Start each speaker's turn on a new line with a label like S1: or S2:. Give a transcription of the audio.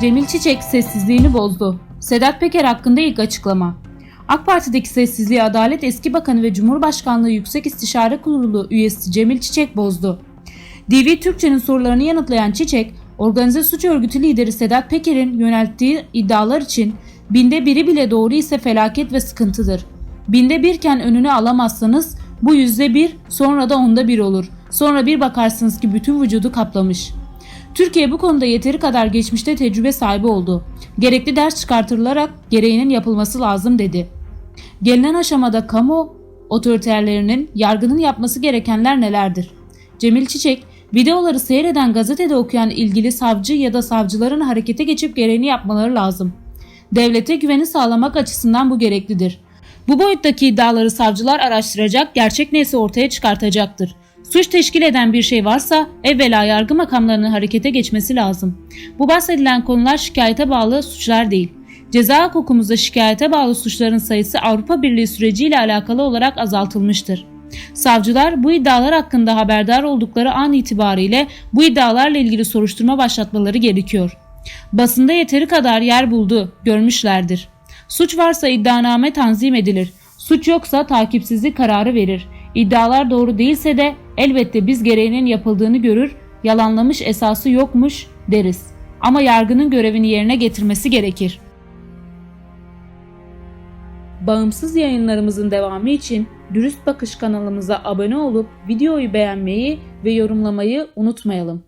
S1: Cemil Çiçek sessizliğini bozdu. Sedat Peker hakkında ilk açıklama. AK Parti'deki sessizliği Adalet Eski Bakanı ve Cumhurbaşkanlığı Yüksek İstişare Kurulu üyesi Cemil Çiçek bozdu. DV Türkçe'nin sorularını yanıtlayan Çiçek, organize suç örgütü lideri Sedat Peker'in yönelttiği iddialar için binde biri bile doğru ise felaket ve sıkıntıdır. Binde birken önünü alamazsanız bu yüzde bir sonra da onda bir olur. Sonra bir bakarsınız ki bütün vücudu kaplamış. Türkiye bu konuda yeteri kadar geçmişte tecrübe sahibi oldu. Gerekli ders çıkartılarak gereğinin yapılması lazım dedi. Gelinen aşamada kamu otoriterlerinin yargının yapması gerekenler nelerdir? Cemil Çiçek, videoları seyreden gazetede okuyan ilgili savcı ya da savcıların harekete geçip gereğini yapmaları lazım. Devlete güveni sağlamak açısından bu gereklidir. Bu boyuttaki iddiaları savcılar araştıracak, gerçek neyse ortaya çıkartacaktır. Suç teşkil eden bir şey varsa evvela yargı makamlarının harekete geçmesi lazım. Bu bahsedilen konular şikayete bağlı suçlar değil. Ceza hukukumuzda şikayete bağlı suçların sayısı Avrupa Birliği süreciyle alakalı olarak azaltılmıştır. Savcılar bu iddialar hakkında haberdar oldukları an itibariyle bu iddialarla ilgili soruşturma başlatmaları gerekiyor. Basında yeteri kadar yer buldu, görmüşlerdir. Suç varsa iddianame tanzim edilir. Suç yoksa takipsizlik kararı verir. İddialar doğru değilse de elbette biz gereğinin yapıldığını görür, yalanlamış esası yokmuş deriz. Ama yargının görevini yerine getirmesi gerekir. Bağımsız yayınlarımızın devamı için Dürüst Bakış kanalımıza abone olup videoyu beğenmeyi ve yorumlamayı unutmayalım.